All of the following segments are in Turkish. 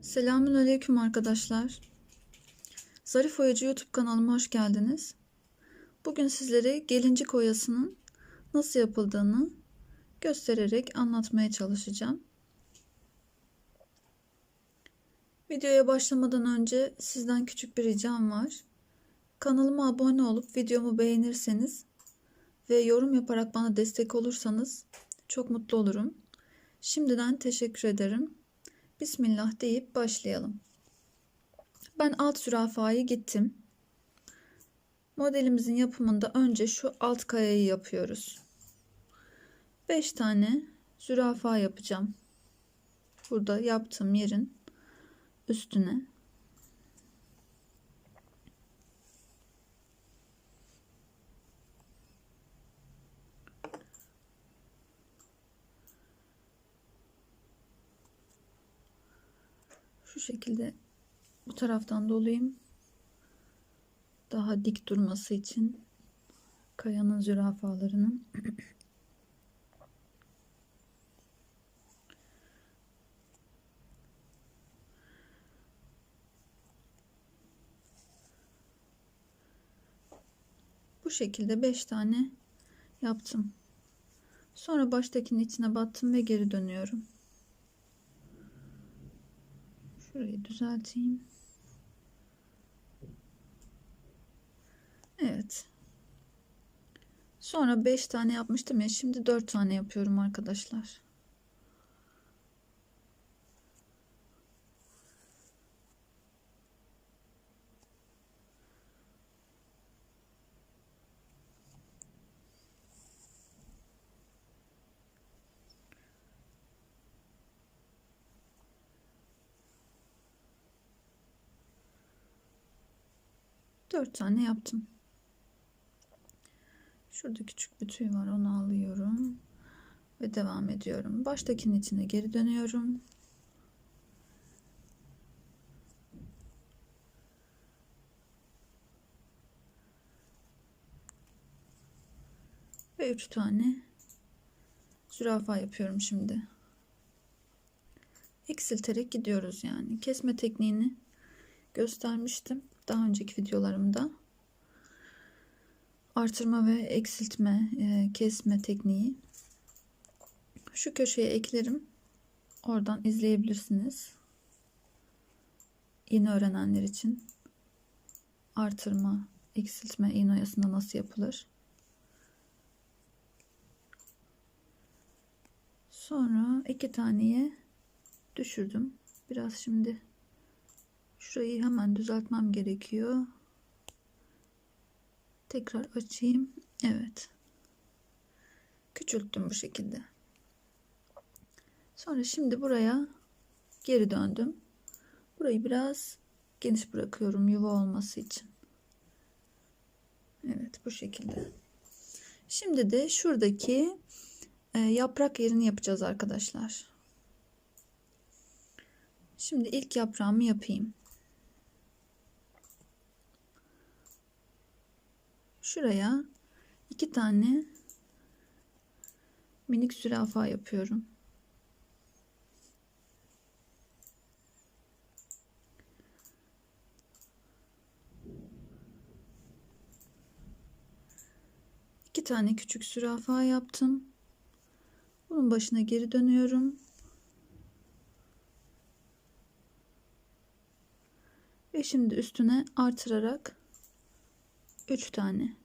Selamünaleyküm arkadaşlar. Zarif Oyacı YouTube kanalıma hoş geldiniz. Bugün sizlere gelincik oyasının nasıl yapıldığını göstererek anlatmaya çalışacağım. Videoya başlamadan önce sizden küçük bir ricam var. Kanalıma abone olup videomu beğenirseniz ve yorum yaparak bana destek olursanız çok mutlu olurum. Şimdiden teşekkür ederim. Bismillah deyip başlayalım. Ben alt zürafayı gittim. Modelimizin yapımında önce şu alt kayayı yapıyoruz. 5 tane zürafa yapacağım. Burada yaptığım yerin üstüne. Şekilde bu taraftan dolayım. Daha dik durması için kayanın zürafalarının Bu şekilde 5 tane yaptım. Sonra baştakinin içine battım ve geri dönüyorum. Şurayı düzelteyim. Evet. Sonra 5 tane yapmıştım ya. Şimdi 4 tane yapıyorum arkadaşlar. Dört tane yaptım. Şurada küçük bir tüy var. Onu alıyorum. Ve devam ediyorum. Baştakinin içine geri dönüyorum. Ve üç tane zürafa yapıyorum şimdi. Eksilterek gidiyoruz yani. Kesme tekniğini göstermiştim daha önceki videolarımda. Artırma ve eksiltme e, kesme tekniği. Şu köşeye eklerim. Oradan izleyebilirsiniz. Yeni öğrenenler için. Artırma eksiltme iğne oyasında nasıl yapılır? Sonra iki taneye düşürdüm. Biraz şimdi Şurayı hemen düzeltmem gerekiyor. Tekrar açayım. Evet. Küçülttüm bu şekilde. Sonra şimdi buraya geri döndüm. Burayı biraz geniş bırakıyorum yuva olması için. Evet bu şekilde. Şimdi de şuradaki e, yaprak yerini yapacağız arkadaşlar. Şimdi ilk yaprağımı yapayım. Şuraya iki tane minik zürafa yapıyorum. İki tane küçük zürafa yaptım. Bunun başına geri dönüyorum. Ve şimdi üstüne artırarak 3 tane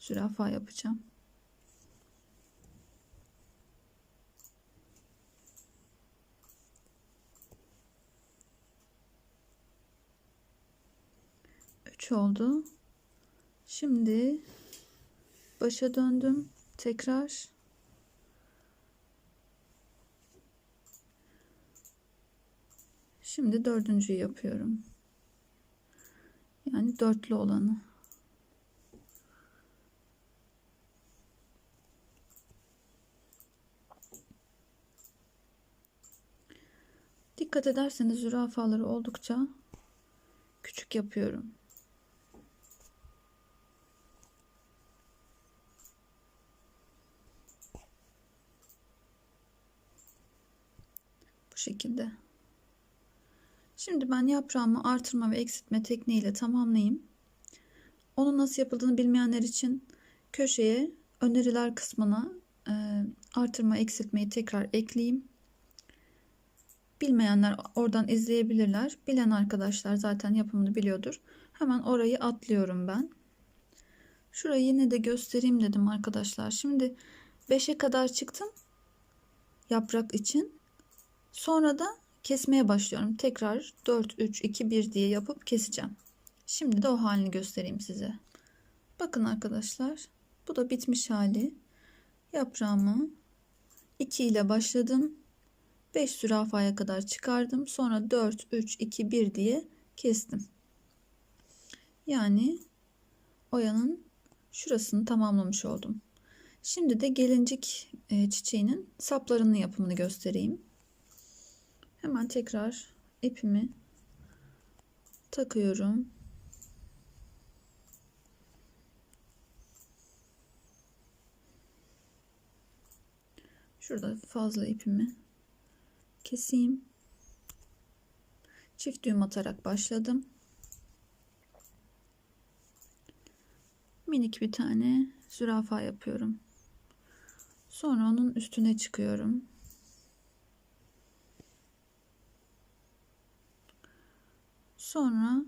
zürafa yapacağım. Üç oldu. Şimdi başa döndüm. Tekrar Şimdi dördüncüyü yapıyorum. Yani dörtlü olanı. Dikkat ederseniz zürafaları oldukça küçük yapıyorum. Bu şekilde. Şimdi ben yaprağımı artırma ve eksiltme tekniğiyle tamamlayayım. Onun nasıl yapıldığını bilmeyenler için köşeye öneriler kısmına artırma eksiltmeyi tekrar ekleyeyim. Bilmeyenler oradan izleyebilirler. Bilen arkadaşlar zaten yapımını biliyordur. Hemen orayı atlıyorum ben. Şurayı yine de göstereyim dedim arkadaşlar. Şimdi 5'e kadar çıktım yaprak için. Sonra da kesmeye başlıyorum. Tekrar 4, 3, 2, 1 diye yapıp keseceğim. Şimdi de o halini göstereyim size. Bakın arkadaşlar. Bu da bitmiş hali. Yaprağımı 2 ile başladım. 5 zürafaya kadar çıkardım. Sonra 4, 3, 2, 1 diye kestim. Yani oyanın şurasını tamamlamış oldum. Şimdi de gelincik e, çiçeğinin saplarının yapımını göstereyim. Hemen tekrar ipimi takıyorum. Şurada fazla ipimi keseyim. Çift düğüm atarak başladım. Minik bir tane zürafa yapıyorum. Sonra onun üstüne çıkıyorum. Sonra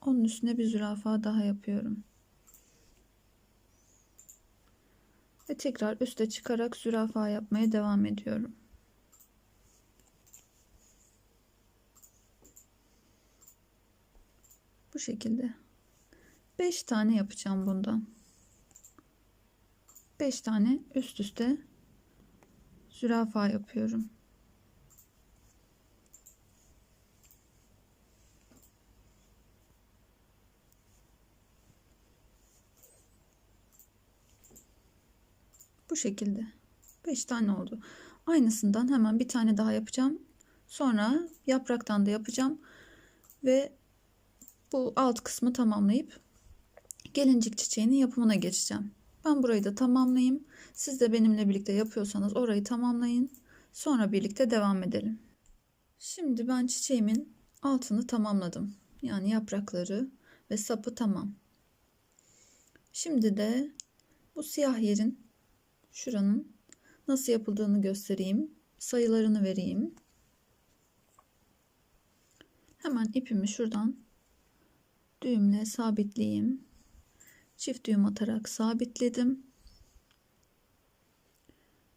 onun üstüne bir zürafa daha yapıyorum. Ve tekrar üste çıkarak zürafa yapmaya devam ediyorum. Bu şekilde. 5 tane yapacağım bundan. 5 tane üst üste zürafa yapıyorum. Bu şekilde. 5 tane oldu. Aynısından hemen bir tane daha yapacağım. Sonra yapraktan da yapacağım. Ve bu alt kısmı tamamlayıp gelincik çiçeğinin yapımına geçeceğim. Ben burayı da tamamlayayım. Siz de benimle birlikte yapıyorsanız orayı tamamlayın. Sonra birlikte devam edelim. Şimdi ben çiçeğimin altını tamamladım. Yani yaprakları ve sapı tamam. Şimdi de bu siyah yerin şuranın nasıl yapıldığını göstereyim. Sayılarını vereyim. Hemen ipimi şuradan düğümle sabitleyeyim. Çift düğüm atarak sabitledim.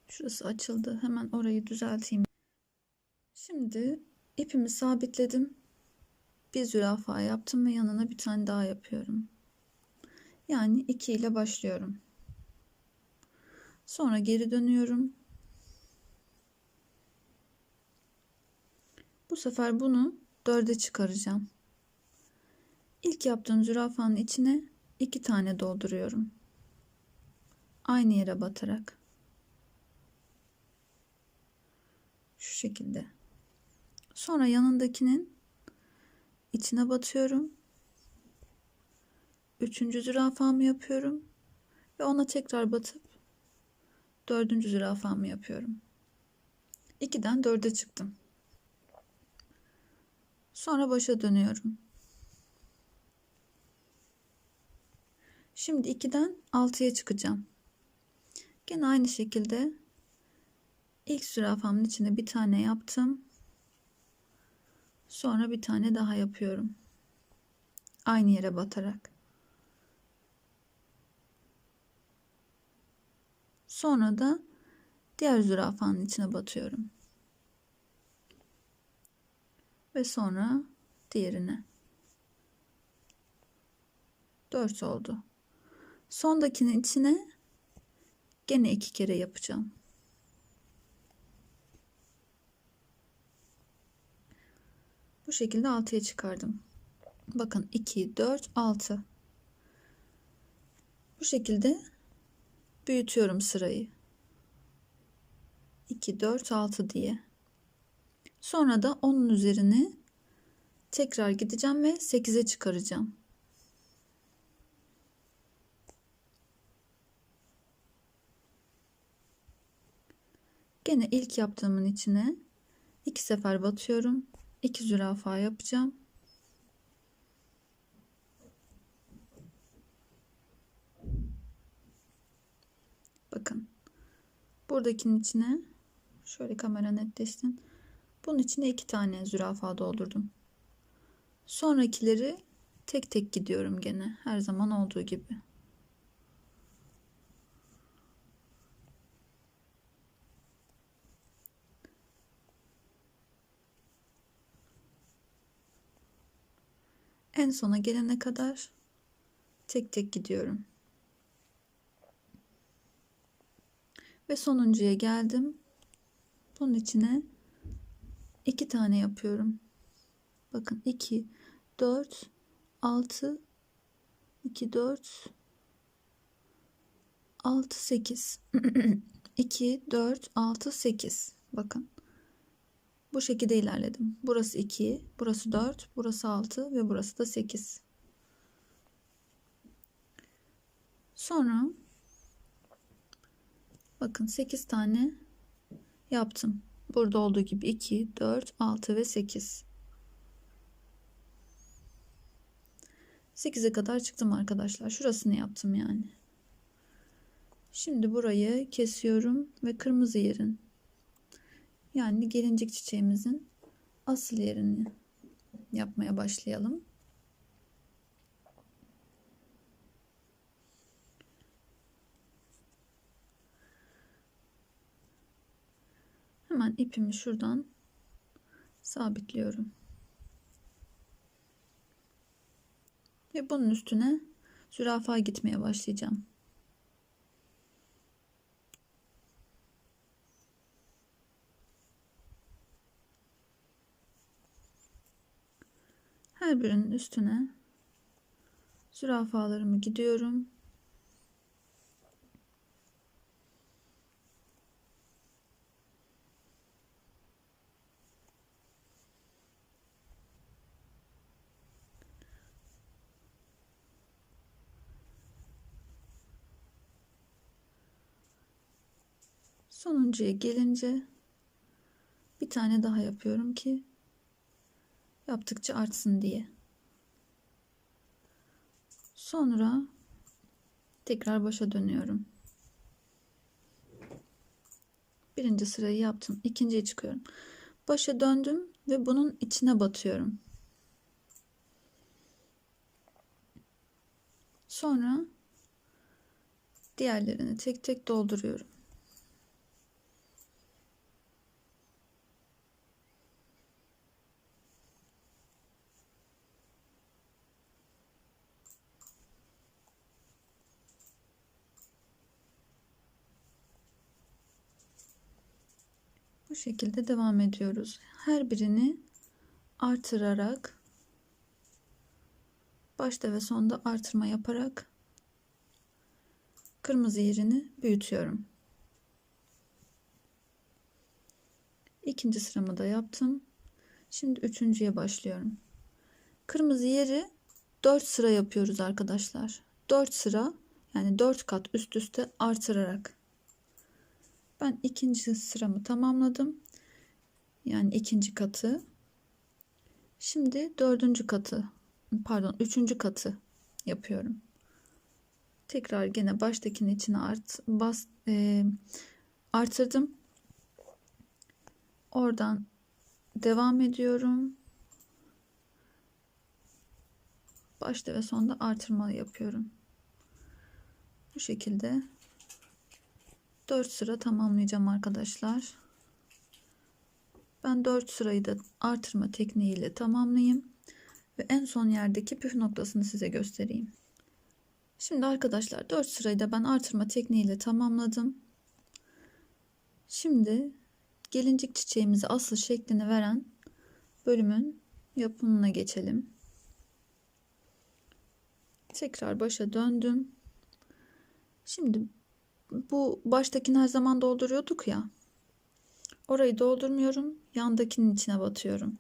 Şurası açıldı. Hemen orayı düzelteyim. Şimdi ipimi sabitledim. Bir zürafa yaptım ve yanına bir tane daha yapıyorum. Yani 2 ile başlıyorum. Sonra geri dönüyorum. Bu sefer bunu dörde çıkaracağım. İlk yaptığım zürafanın içine iki tane dolduruyorum. Aynı yere batarak. Şu şekilde. Sonra yanındakinin içine batıyorum. Üçüncü zürafamı yapıyorum. Ve ona tekrar batıp dördüncü zürafamı yapıyorum. 2'den 4'e çıktım. Sonra başa dönüyorum. Şimdi 2'den 6'ya çıkacağım. Gene aynı şekilde ilk zürafamın içine bir tane yaptım. Sonra bir tane daha yapıyorum. Aynı yere batarak. Sonra da diğer zürafanın içine batıyorum. Ve sonra diğerine. 4 oldu. Sondakinin içine gene iki kere yapacağım. Bu şekilde 6'ya çıkardım. Bakın 2, 4, 6. Bu şekilde büyütüyorum sırayı. 2, 4, 6 diye. Sonra da onun üzerine tekrar gideceğim ve 8'e çıkaracağım. Gene ilk yaptığımın içine iki sefer batıyorum. iki zürafa yapacağım. Bakın. Buradakinin içine şöyle kamera netleşsin. Bunun içine iki tane zürafa doldurdum. Sonrakileri tek tek gidiyorum gene her zaman olduğu gibi. En sona gelene kadar tek tek gidiyorum. Ve sonuncuya geldim. Bunun içine iki tane yapıyorum. Bakın 2 4 6 2 4 6 8 2 4 6 8 bakın bu şekilde ilerledim burası 2 burası 4 burası 6 ve burası da 8 sonra bakın 8 tane yaptım burada olduğu gibi 2 4 6 ve 8 8'e kadar çıktım arkadaşlar. Şurasını yaptım yani. Şimdi burayı kesiyorum ve kırmızı yerin yani gelincik çiçeğimizin asıl yerini yapmaya başlayalım. Hemen ipimi şuradan sabitliyorum. Ve bunun üstüne zürafa gitmeye başlayacağım. Her birinin üstüne zürafalarımı gidiyorum. Sonuncuya gelince bir tane daha yapıyorum ki yaptıkça artsın diye. Sonra tekrar başa dönüyorum. Birinci sırayı yaptım. ikinciye çıkıyorum. Başa döndüm ve bunun içine batıyorum. Sonra diğerlerini tek tek dolduruyorum. Şekilde devam ediyoruz. Her birini artırarak başta ve sonda artırma yaparak kırmızı yerini büyütüyorum. İkinci sıramı da yaptım. Şimdi üçüncüye başlıyorum. Kırmızı yeri 4 sıra yapıyoruz arkadaşlar. 4 sıra yani 4 kat üst üste artırarak. Ben ikinci sıramı tamamladım. Yani ikinci katı. Şimdi dördüncü katı pardon üçüncü katı yapıyorum. Tekrar gene baştakinin içine art, bas, e, artırdım. Oradan devam ediyorum. Başta ve sonda artırma yapıyorum. Bu şekilde 4 sıra tamamlayacağım arkadaşlar. Ben 4 sırayı da artırma tekniğiyle tamamlayayım. Ve en son yerdeki püf noktasını size göstereyim. Şimdi arkadaşlar 4 sırayı da ben artırma tekniğiyle tamamladım. Şimdi gelincik çiçeğimizi asıl şeklini veren bölümün yapımına geçelim. Tekrar başa döndüm. Şimdi bu baştakini her zaman dolduruyorduk ya. Orayı doldurmuyorum. Yandakinin içine batıyorum.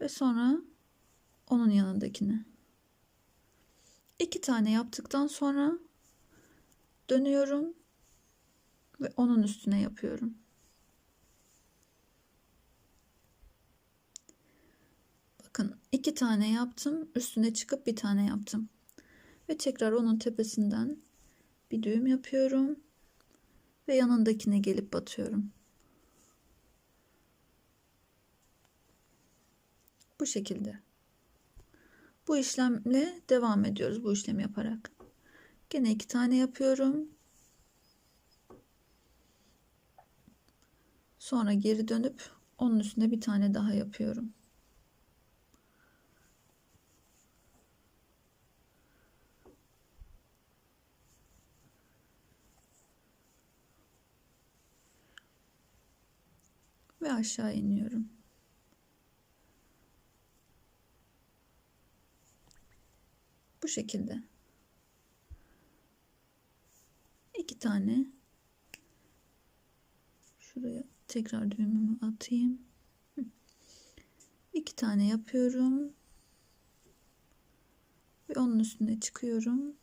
Ve sonra onun yanındakini. İki tane yaptıktan sonra dönüyorum ve onun üstüne yapıyorum. Bakın iki tane yaptım, üstüne çıkıp bir tane yaptım. Ve tekrar onun tepesinden bir düğüm yapıyorum. Ve yanındakine gelip batıyorum. Bu şekilde. Bu işlemle devam ediyoruz bu işlemi yaparak. Gene iki tane yapıyorum. Sonra geri dönüp onun üstüne bir tane daha yapıyorum. Ve aşağı iniyorum. Bu şekilde. iki tane şuraya tekrar düğümümü atayım. iki tane yapıyorum. Ve onun üstüne çıkıyorum.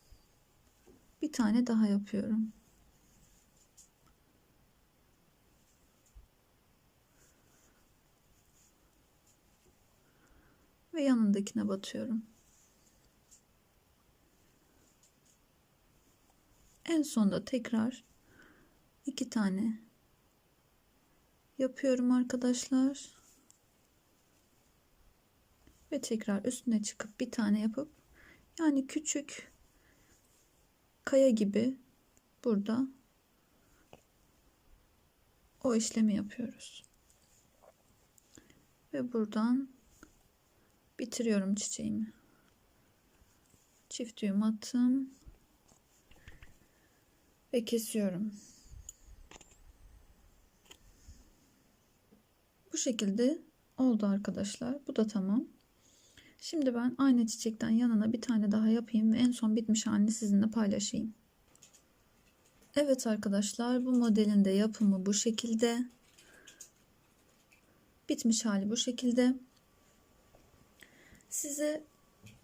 Bir tane daha yapıyorum. Ve yanındakine batıyorum. En sonda tekrar iki tane yapıyorum arkadaşlar. Ve tekrar üstüne çıkıp bir tane yapıp yani küçük kaya gibi burada o işlemi yapıyoruz. Ve buradan bitiriyorum çiçeğimi. Çift düğüm attım ve kesiyorum. Bu şekilde oldu arkadaşlar. Bu da tamam. Şimdi ben aynı çiçekten yanına bir tane daha yapayım ve en son bitmiş halini sizinle paylaşayım. Evet arkadaşlar bu modelin de yapımı bu şekilde. Bitmiş hali bu şekilde. Size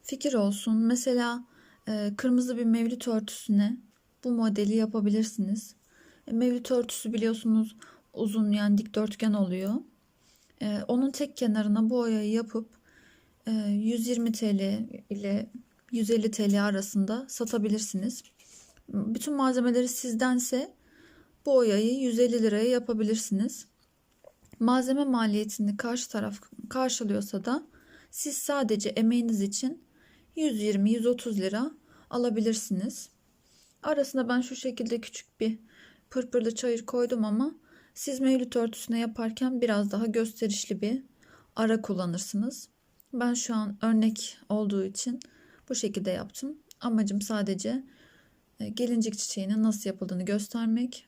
fikir olsun. Mesela e, kırmızı bir mevlüt örtüsüne bu modeli yapabilirsiniz. E, mevlüt örtüsü biliyorsunuz uzun yani dikdörtgen oluyor. E, onun tek kenarına bu oyayı yapıp e, 120 TL ile 150 TL arasında satabilirsiniz. Bütün malzemeleri sizdense bu oyayı 150 liraya yapabilirsiniz. Malzeme maliyetini karşı taraf karşılıyorsa da siz sadece emeğiniz için 120-130 lira alabilirsiniz. Arasına ben şu şekilde küçük bir pırpırlı çayır koydum ama siz mevlüt örtüsüne yaparken biraz daha gösterişli bir ara kullanırsınız. Ben şu an örnek olduğu için bu şekilde yaptım. Amacım sadece e, gelincik çiçeğinin nasıl yapıldığını göstermek.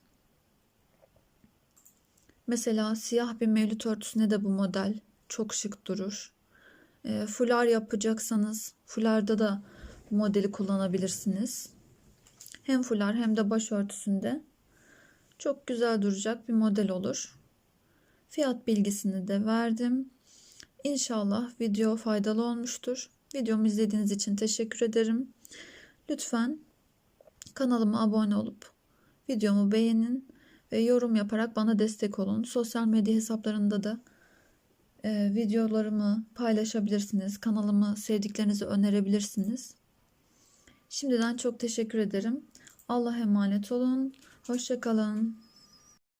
Mesela siyah bir mevlüt örtüsüne de bu model çok şık durur. E, fular yapacaksanız fularda da modeli kullanabilirsiniz. Hem fular hem de başörtüsünde çok güzel duracak bir model olur. Fiyat bilgisini de verdim. İnşallah video faydalı olmuştur. Videomu izlediğiniz için teşekkür ederim. Lütfen kanalıma abone olup videomu beğenin ve yorum yaparak bana destek olun. Sosyal medya hesaplarında da e, videolarımı paylaşabilirsiniz. Kanalımı sevdiklerinizi önerebilirsiniz. Şimdiden çok teşekkür ederim. Allah'a emanet olun. Hoşçakalın.